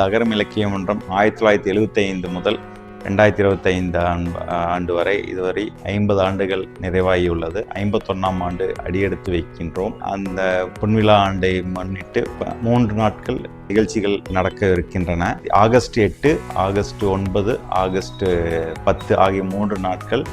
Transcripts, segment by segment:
அகரம் இலக்கிய மன்றம் ஆயிரத்தி தொள்ளாயிரத்தி எழுபத்தி ஐந்து முதல் ரெண்டாயிரத்தி இருபத்தைந்து ஆண்டு வரை இதுவரை ஐம்பது ஆண்டுகள் நிறைவாகியுள்ளது. ஐம்பத்தொன்னாம் ஆண்டு அடியெடுத்து வைக்கின்றோம். அந்த பொன்விழா ஆண்டை முன்னிட்டு மூன்று நாட்கள் நிகழ்ச்சிகள் நடக்க இருக்கின்றன. ஆகஸ்ட் எட்டு ஆகஸ்ட் ஒன்பது ஆகஸ்ட் பத்து ஆகிய மூன்று நாட்கள்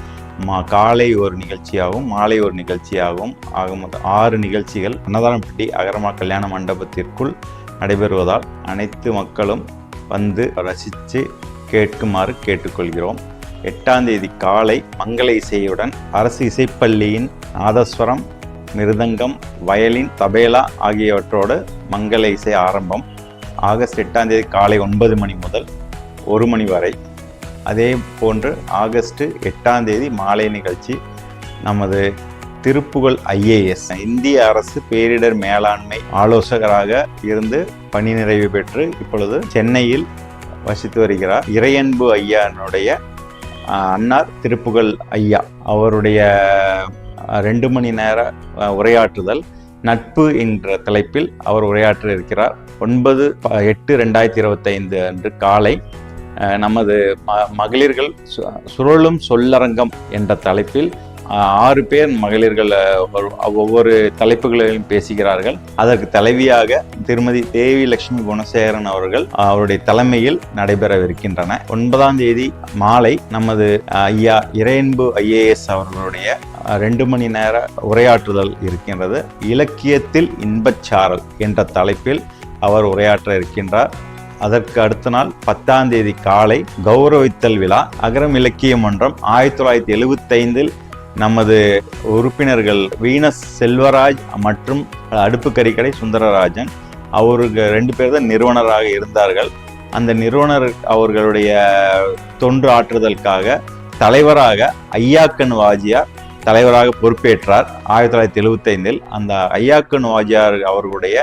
மா காலை ஒரு நிகழ்ச்சியாகவும் மாலை ஒரு நிகழ்ச்சியாகவும் ஆக மொத்தம் ஆறு நிகழ்ச்சிகள். அன்னதானப்பட்டி அகரமா கல்யாண மண்டபத்திற்குள் நடைபெறுவதால் அனைத்து மக்களும் வந்து ரசித்து கேட்குமாறு கேட்டுக்கொள்கிறோம். எட்டாம் தேதி காலை மங்கள இசையுடன் அரசு இசைப்பள்ளியின் நாதஸ்வரம் மிருதங்கம் வயலின் தபேலா ஆகியவற்றோடு மங்கள இசை ஆரம்பம் ஆகஸ்ட் எட்டாம் தேதி காலை ஒன்பது மணி முதல் ஒரு மணி வரை. அதே போன்று ஆகஸ்ட் எட்டாம் தேதி மாலை நிகழ்ச்சி நமது திருப்புகழ் ஐஏஎஸ். இந்திய அரசு பேரிடர் மேலாண்மை ஆலோசகராக இருந்து பணி நிறைவு பெற்று இப்பொழுது சென்னையில் வசித்து வருகிறார். இறையன்பு ஐயானுடைய அன்னார் திருப்புகழ் ஐயா. அவருடைய ரெண்டு மணி நேர உரையாற்றுதல் நட்பு என்ற தலைப்பில் அவர் உரையாற்ற இருக்கிறார். ஒன்பது ப- எட்டு ரெண்டாயிரத்தி இருபத்தைந்து அன்று காலை நமது ம மகளிர்கள் சு- சுழலும் சொல்லரங்கம் என்ற தலைப்பில் ஆறு பேர் மகளிர்கள் ஒவ்வொரு தலைப்புகளிலும் பேசுகிறார்கள். அதற்கு தலைவியாக திருமதி தேவி லட்சுமி குணசேகரன் அவர்கள் அவருடைய தலைமையில் நடைபெறவிருக்கின்றன. ஒன்பதாம் தேதி மாலை நமது ஐயா இறையன்பு ஐஏஎஸ் அவர்களுடைய ரெண்டு மணி நேர உரையாற்றுதல் இருக்கின்றது. இலக்கியத்தில் இன்பச்சாரல் என்ற தலைப்பில் அவர் உரையாற்ற இருக்கின்றார். அதற்கு அடுத்த நாள் பத்தாம் தேதி காலை கௌரவித்தல் விழா. அகரம் இலக்கிய மன்றம் ஆயிரத்தி தொள்ளாயிரத்தி எழுபத்தைந்தில் நமது உறுப்பினர்கள் வீனஸ் செல்வராஜ் மற்றும் அடுப்பு கறிக்கடை சுந்தரராஜன் அவருக்கு ரெண்டு பேர் தான் நிறுவனராக இருந்தார்கள். அந்த நிறுவனர் அவர்களுடைய தொன்று ஆற்றுதலுக்காக தலைவராக ஐயாக்கன் வாஜியார் தலைவராக பொறுப்பேற்றார். ஆயிரத்தி தொள்ளாயிரத்தி எழுபத்தைந்தில் அந்த ஐயாக்கன் வாஜியார் அவர்களுடைய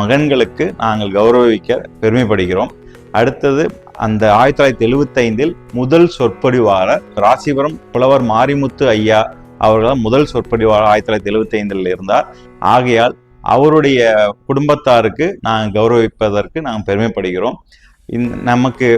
மகன்களுக்கு நாங்கள் கௌரவிக்க பெருமைப்படுகிறோம். அடுத்தது அந்த ஆயிரத்தி தொள்ளாயிரத்தி எழுபத்தைந்தில் முதல் சொற்பொழிவாளர் ராசிபுரம் புலவர் மாரிமுத்து ஐயா அவர்கள் முதல் சொற்பொழிவாளர் ஆயிரத்தி தொள்ளாயிரத்தி எழுபத்தி ஐந்தில் இருந்தார். ஆகையால் அவருடைய குடும்பத்தாருக்கு நாங்கள் கௌரவிப்பதற்கு நாங்கள் பெருமைப்படுகிறோம். இந் நமக்கு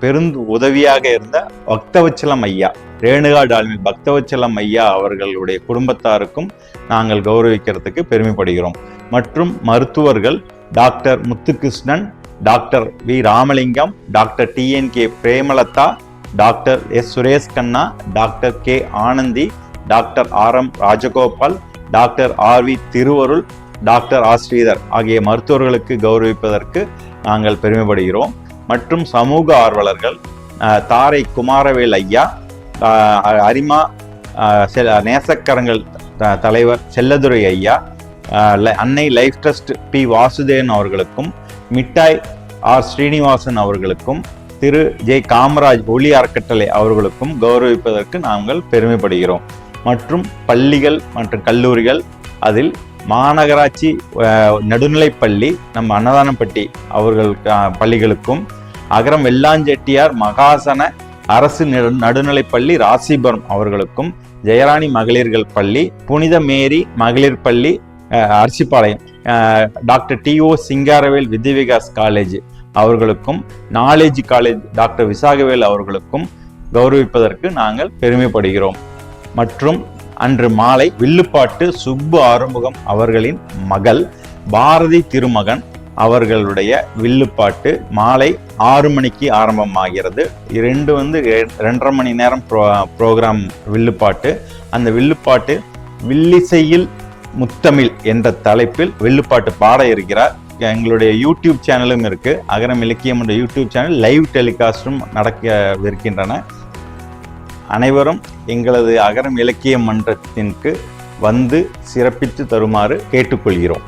பெருந்து உதவியாக இருந்த பக்தவச்சலம் ஐயா ரேணுகா டால்மி பக்தவச்சலம் ஐயா அவர்களுடைய குடும்பத்தாருக்கும் நாங்கள் கௌரவிக்கிறதுக்கு பெருமைப்படுகிறோம். மற்றும் மருத்துவர்கள் doctor Muthukrishnan doctor V Ramalingam doctor TN K Premalatha doctor S Suresh Kanna doctor K Anandhi doctor R M Rajagopal doctor R V Thiruvarul doctor R Sridhar ஆகிய மருத்துவர்களுக்கு கௌரவிப்பதற்கு நாங்கள் பெருமைப்படுகிறோம். மற்றும் சமூக ஆர்வலர்கள் தாரை குமாரவேல் ஐயா அரிமா அஹ், செ- நேசக்கரங்கள் த- தலைவர் செல்லதுரை ஐயா அன்னை லைஃப் ட்ரஸ்ட் பி வாசுதேவன் அவர்களுக்கும் மிட்டாய் ஆர் ஸ்ரீனிவாசன் அவர்களுக்கும் திரு ஜே காமராஜ் ஒளி அறக்கட்டளை அவர்களுக்கும் கௌரவிப்பதற்கு நாங்கள் பெருமைப்படுகிறோம். மற்றும் பள்ளிகள் மற்றும் கல்லூரிகள் அதில் மாநகராட்சி நடுநிலைப்பள்ளி நம்ம அன்னதானப்பட்டி அவர்கள் பள்ளிகளுக்கும் அகரம் வெள்ளாஞ்செட்டியார் மகாசன அரசு நடு- நடுநிலைப்பள்ளி ராசிபுரம் அவர்களுக்கும் ஜெயராணி மகளிர்கள் பள்ளி புனித மேரி மகளிர் பள்ளி Arisipalayam doctor D O Singaravel Vidyavikas college அவர்களுக்கும் நாலேஜ் காலேஜ் டாக்டர் விசாகவேல் அவர்களுக்கும் கௌரவிப்பதற்கு நாங்கள் பெருமைப்படுகிறோம். மற்றும் அன்று மாலை வில்லுப்பாட்டு சுப்பு ஆறுமுகம் அவர்களின் மகள் பாரதி திருமகன் அவர்களுடைய வில்லுப்பாட்டு மாலை ஆறு மணிக்கு ஆரம்பமாகிறது. இரண்டு வந்து ரெண்டரை மணி நேரம் ப்ரோ ப்ரோக்ராம் வில்லுப்பாட்டு. அந்த வில்லுப்பாட்டு வில்லிசையில் முத்தமிழ் என்ற தலைப்பில் வில்லுப்பாட்டு பாட இருக்கிறார். எங்களுடைய யூடியூப் சேனலும் இருக்குது அகரம் இலக்கியம் என்ற யூடியூப் சேனல் லைவ் டெலிகாஸ்டும் நடக்கவிருக்கின்றன அனைவரும் எங்களது அகரம் இலக்கிய மன்றத்திற்கு வந்து சிறப்பித்து தருமாறு கேட்டுக்கொள்கிறோம்.